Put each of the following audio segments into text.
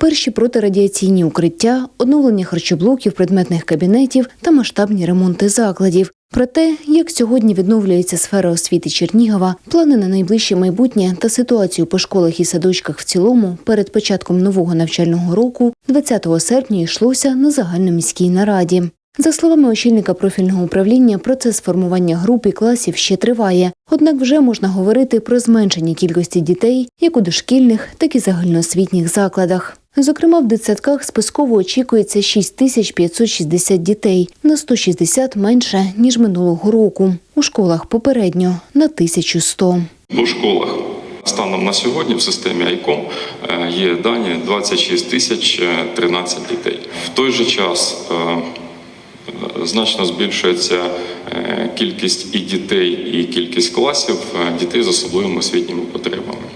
Перші протирадіаційні укриття, оновлення харчоблоків, предметних кабінетів та масштабні ремонти закладів. Про те, як сьогодні відновлюється сфера освіти Чернігова, плани на найближче майбутнє та ситуацію по школах і садочках в цілому перед початком нового навчального року 20 серпня йшлося на загальноміській нараді. За словами очільника профільного управління, процес формування груп і класів ще триває. Однак вже можна говорити про зменшення кількості дітей як у дошкільних, так і загальноосвітніх закладах. Зокрема, в дитсадках списково очікується 6560 дітей на 160 менше ніж минулого року. У школах попередньо на 1100. У школах станом на сьогодні в системі ICOM е, є дані 26 тисяч е, 13 дітей. В той же час е, е, значно збільшується е, кількість і дітей, і кількість класів е, дітей з особливими освітніми потребами.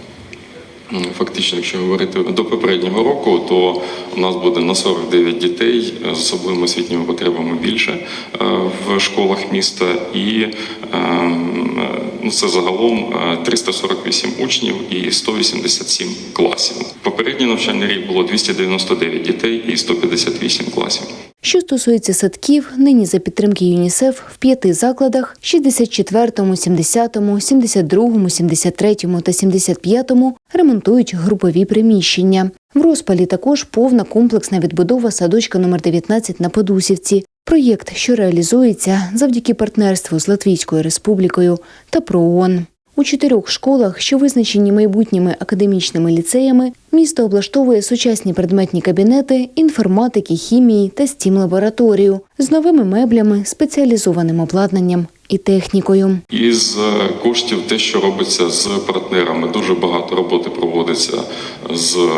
Фактично, якщо говорити до попереднього року, то у нас буде на 49 дітей з особливими освітніми потребами більше е, в школах міста, і ем, е, ну, це загалом е, 348 учнів і 187 класів. Попередній навчальний рік було 299 дітей і 158 класів. Що стосується садків, нині за підтримки ЮНІСЕФ в п'яти закладах 64, 70, 72, 73 та 75 ремонтують групові приміщення. В розпалі також повна комплексна відбудова садочка номер 19 на Подусівці. Проєкт, що реалізується завдяки партнерству з Латвійською республікою та ПРООН. У чотирьох школах, що визначені майбутніми академічними ліцеями, місто облаштовує сучасні предметні кабінети, інформатики, хімії та стім лабораторію з новими меблями, спеціалізованим обладнанням і технікою. Із е, коштів, те, що робиться з партнерами, дуже багато роботи проводиться з е,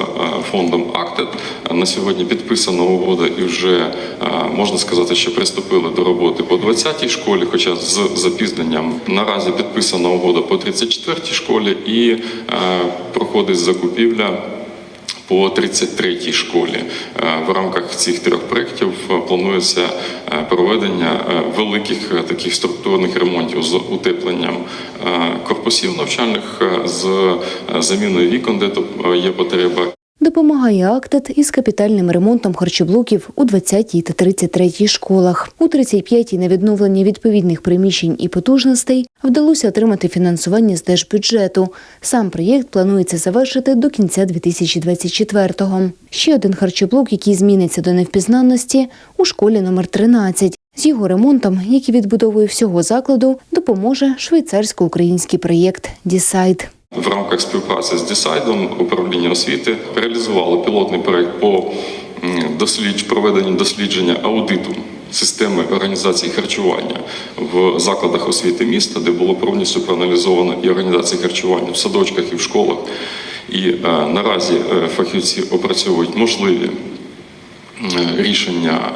фондом АКТЕД. На сьогодні підписана угода і вже е, можна сказати, що приступили до роботи по 20-й школі, хоча з запізненням наразі підписана угода по 34-й школі і проходить закупівля. По 33-й школі Е, в рамках цих трьох проєктів е, планується е, проведення великих таких структурних ремонтів з утепленням корпусів навчальних, з заміною вікон, де є потреба, Допомагає Актет із капітальним ремонтом харчоблоків у 20 та 33 школах. У 35-й на відновлення відповідних приміщень і потужностей вдалося отримати фінансування з держбюджету. Сам проєкт планується завершити до кінця 2024-го. Ще один харчоблок, який зміниться до невпізнанності, у школі номер 13. З його ремонтом, як і відбудовою всього закладу, допоможе швейцарсько-український проєкт Дісайд. В рамках співпраці з Дісайдом управління освіти реалізувало пілотний проект по проведенню дослідження аудиту системи організації харчування в закладах освіти міста, де було повністю проаналізовано і організація харчування в садочках і в школах. І е, наразі е, фахівці опрацьовують можливі е, рішення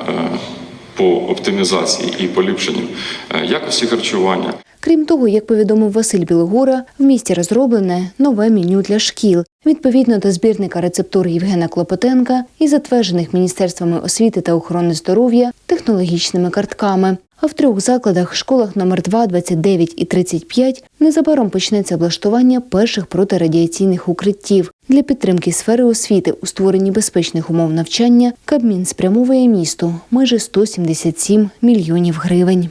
по оптимізації і поліпшенню якості харчування. Крім того, як повідомив Василь Білогора, в місті розроблене нове меню для шкіл відповідно до збірника рецептур Євгена Клопотенка і затверджених міністерствами освіти та охорони здоров'я технологічними картками. А в трьох закладах школах номер 2, 29 і 35 незабаром почнеться облаштування перших протирадіаційних укриттів. Для підтримки сфери освіти у створенні безпечних умов навчання Кабмін спрямовує місту майже 177 мільйонів гривень.